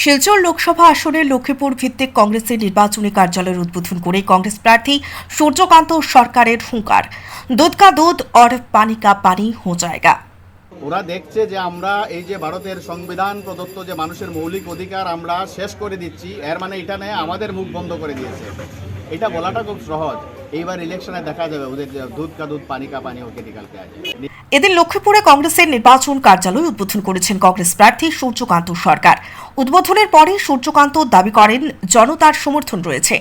শিলচর লোকসভা আসনে লক্ষ্মীপুর ভিত্তিক কংগ্রেসের নির্বাচনী কার্যালয়ের উদ্বোধন করে কংগ্রেস প্রার্থী সূর্যকান্ত সরকারের হুঙ্কার। দুধ কা দুধ অর পানি কা পানি হো জায়গা। ওরা দেখছে যে আমরা এই যে ভারতের সংবিধান প্রদত্ত যে মানুষের মৌলিক অধিকার আমরা শেষ করে দিচ্ছি, এর মানে এটা নেই আমাদের মুখ বন্ধ করে দিয়েছে। এটা বলাটা খুব সহজ। এইবার ইলেকশনে দেখা যাবে ওদের দুধ কা দুধ, পানি কা পানি ওকে নিকালতে আছে এদিন লক্ষ্মীপুরে কংগ্রেসের নির্বাচন কার্যালয় উদ্বোধন করেছেন কংগ্রেস প্রার্থী সূর্যকান্ত সরকার। উদ্বোধনের পরে সূর্যকান্ত দাবি করেন, জনতার সমর্থন রয়েছে।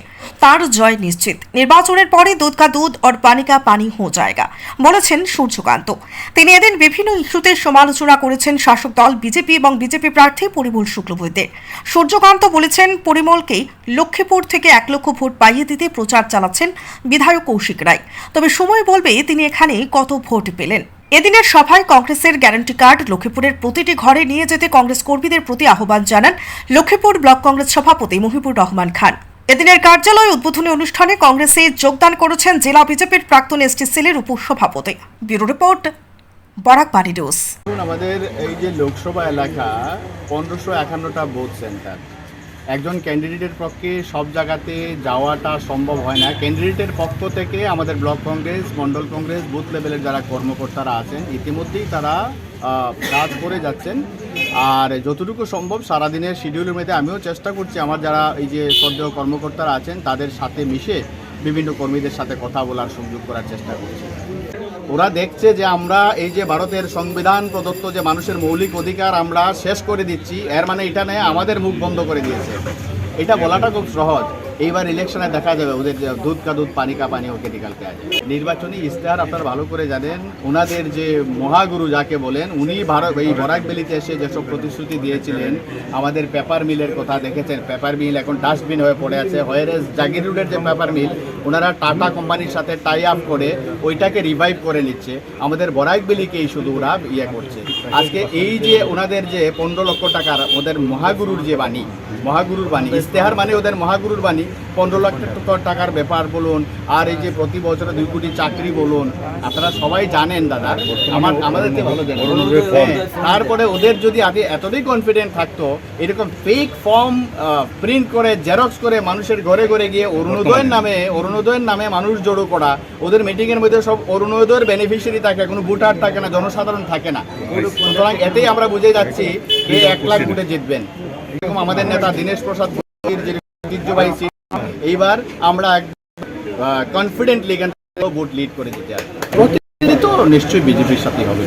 তার জয় নিশ্চিত। নির্বাচনের পরে দুধ কা দুধ और পানি কা পানি হো জায়গা, বলেছেন সূর্যকান্ত। তিনি এদিন বিভিন্ন ইস্যুতে সমালোচনা করেছেন শাসক দল বিজেপি এবং বিজেপি প্রার্থী পরিমল শুক্লবৈদ্যের সূর্যকান্ত বলেছেন, পরিমলকে লক্ষ্মীপুর থেকে এক লক্ষ ভোট পাইয়ে দিতে প্রচার চালাচ্ছেন বিধায়ক কৌশিক রায়। তবে সময় বলবে তিনি এখানে কত ভোট পেলেন। এদিনের সভায় কংগ্রেসের গ্যারান্টি কার্ড লক্ষ্মীপুরের প্রতিটি ঘরে নিয়ে যেতে কংগ্রেস কর্মীদের প্রতি আহ্বান জানান লক্ষ্মীপুর ব্লক কংগ্রেস সভাপতি মহিবুর রহমান খান। এদিনের কার্যালয় উদ্বোধনী অনুষ্ঠানে কংগ্রেসে যোগদান করেছেন জেলা বিজেপির প্রাক্তন এসটি সেলের উপসভাপতি। Bureau report Barakbari news. আমাদের এই যে লোকসভা এলাকা, পনেরোশো একান্নটা বুথ সেন্টার। একজন ক্যান্ডিডেটের পক্ষে সব জায়গাতে যাওয়াটা সম্ভব হয় না। ক্যান্ডিডেটের পক্ষ থেকে আমাদের ব্লক কংগ্রেস মন্ডল কংগ্রেস, বুথ লেভেলের যারা কর্মকর্তারা আছেন, ইতিমধ্যেই তারা কাজ করে যাচ্ছেন। আর যতটুকু সম্ভব সারাদিনের শিডিউলের মধ্যে আমিও চেষ্টা করছি, আমার যারা এই যে সদ্য কর্মকর্তারা আছেন, তাদের সাথে মিশে বিভিন্ন কর্মীদের সাথে কথা বলার সুযোগ করার চেষ্টা করছি। ওরা দেখছে যে আমরা এই যে ভারতের সংবিধান প্রদত্ত যে মানুষের মৌলিক অধিকার আমরা শেষ করে দিচ্ছি, এর মানে এটা নিয়ে, আমাদের মুখ বন্ধ করে দিয়েছে। এটা বলাটা খুব সহজ। এইবার ইলেকশনে দেখা যাবে, ওদের দুধ কা দুধ, পানি কা পানি ওকে নিকালতে আছে নির্বাচনী ইশতেহার আপনারা ভালো করে জানেন ওনাদের যে মহাগুরু যাকে বলেন, উনি ভারত এই বরাকবেলিতে এসে যেসব প্রতিশ্রুতি দিয়েছিলেন, আমাদের পেপার মিলের কথা দেখেছেন। পেপার মিল এখন ডাস্টবিন হয়ে পড়ে আছে। হয়ারেস জাগির রোডের যে পেপার মিল ওনারা টাটা কোম্পানির সাথে টাই আপ করে ওইটাকে রিভাইভ করে নিচ্ছে। আমাদের বরাকবেলিকেই শুধু ওরা ইয়ে করছে। আজকে এই যে ওনাদের যে পনেরো লক্ষ টাকার ওদের মহাগুরুর যে বাণী মহাগুরুর বাণী ইশতেহার মানে ওদের মহাগুরুর বাণী পনেরো লক্ষ টাকার ব্যাপার বলুন আর এই যে প্রতি বছরে দুই কোটি চাকরি বলুন আপনারা সবাই জানেন দাদা আমার আমাদের ভালো হ্যাঁ, তারপরে ওদের যদি আগে এতটাই কনফিডেন্ট থাকতো এরকম ফেক ফর্ম প্রিন্ট করে জেরক্স করে মানুষের ঘরে ঘরে গিয়ে অরুণোদয়ের নামে অরুণোদয়ের নামে মানুষ জড়ো করা ওদের মিটিংয়ের মধ্যে সব অরুণোদয়ের বেনিফিশিয়ারি থাকে কোনো ভোটার থাকে না জনসাধারণ থাকে না। সুতরাং এতেই আমরা বুঝে যাচ্ছি যে এক লাখ ভোটে জিতবেন। এরকম আমাদের নেতা দীনেশ প্রসাদ ঐতিহ্যবাহী সিট, এইবার আমরা কনফিডেন্টলি ভোট লিড করে দিতে আসব। তো নিশ্চয়ই বিজেপির সাথে হবে